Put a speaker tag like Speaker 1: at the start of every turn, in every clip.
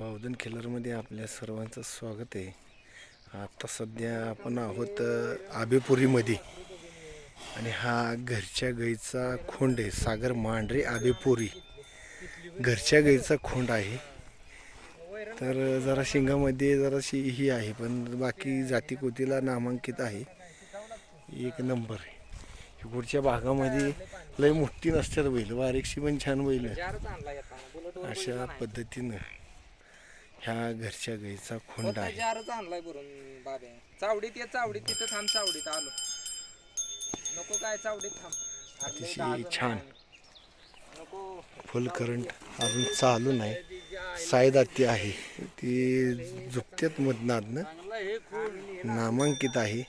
Speaker 1: बावधन खिलरमध्ये आपल्या सर्वांचं स्वागत आहे. आता सध्या आपण आहोत आबेपुरीमध्ये. आणि हा घरच्या गाईचा खोंड आहे सागर मांढरे आबेपुरी. घरच्या गाईचा खोंड आहे. तर जरा शिंगामध्ये जराशी ही आहे पण बाकी जातीकोतीला नामांकित आहे. एक नंबर आहे. इकडच्या भागामध्ये लय मोठी नसतात बैल बारीकशी पण छान बैल अशा पद्धतीनं. ह्या घरच्या गाईचा खोंड आहे.
Speaker 2: चारच आणलाय भरून बाबे. चावडीत ये चावडीत. तिथं थांब चावडीत आलो. नको काय चावडीत थांब.
Speaker 1: अतिशय छान.
Speaker 2: नको.
Speaker 1: फुल करंट अजून चालू नाही. सायदाती आहे. ती झुकत्यात मधनातनं नामांकित आहे.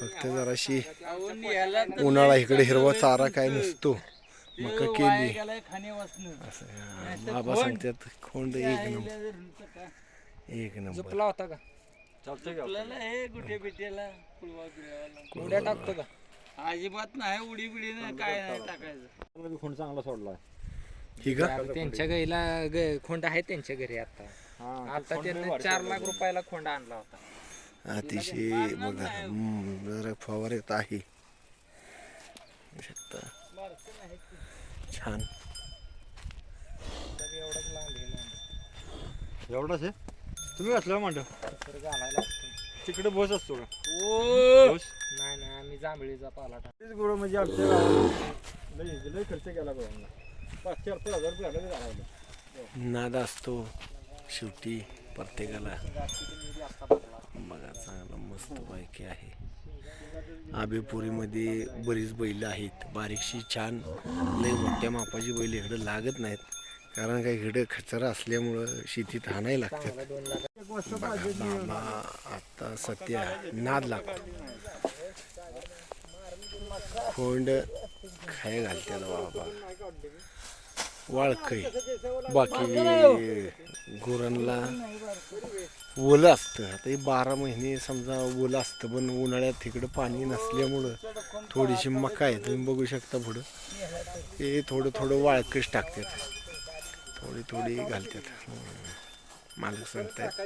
Speaker 1: फक्त जराशी उन्हाळा इकडे हिरवा चारा काय नसतो. मका केली असं हा, बाबा सांगतात खोंड एक नंबर. एक नंबर.
Speaker 2: झुपला होता का? उड्या टाकतो का?
Speaker 3: अजिबात नाही उडी बिडी नाही काय नाही टाकायचं.
Speaker 4: खूण चांगला सोडलाय.
Speaker 1: ही का?
Speaker 2: त्यांच्या गाईला ग- खोंड आहे त्यांच्या घरी आता. आता त्यांनी चार लाख रुपयाला खोंड आणला होता.
Speaker 1: अतिशय बघा. हम्म, जरा फवारत आहे. शकता. छान.
Speaker 2: एवढंच लांब आहे
Speaker 4: तुम्ही घातलं म्हणतो
Speaker 2: तर घालायला लागतो.
Speaker 4: तिकडे बस असतो का?
Speaker 2: नाही नाही आम्ही जांभळीचा पाला टाक
Speaker 4: तेच गोळं म्हणजे आमच्या लय लय खर्च केला गोळांना पाच चार पाच हजार रुपये आले घालायला.
Speaker 1: नाद असतो शेवटी प्रत्येकाला. बघा चांगला मस्त पैकी आहे. आबेपुरीमध्ये बरीच बैल आहेत. बारीकशी छान लई मोठ्या मापाची बैल इकडं लागत नाहीत. कारण काय इकडं खचरा असल्यामुळं शेतीत हाणाही लागतात. बाबा आता सध्या नाद लागतो. खोंड खाय घालतात बाबा. वाळखई बाकी गुरांना ओलं असतं. आता हे बारा महिने समजा ओलं असतं पण उन्हाळ्यात इकडं पाणी नसल्यामुळं थोडीशी मका आहे. तुम्ही बघू शकता पुढं. हे थोडं थोडं वाळकच टाकतात. थोडी थोडी घालतात. मालक सांगतात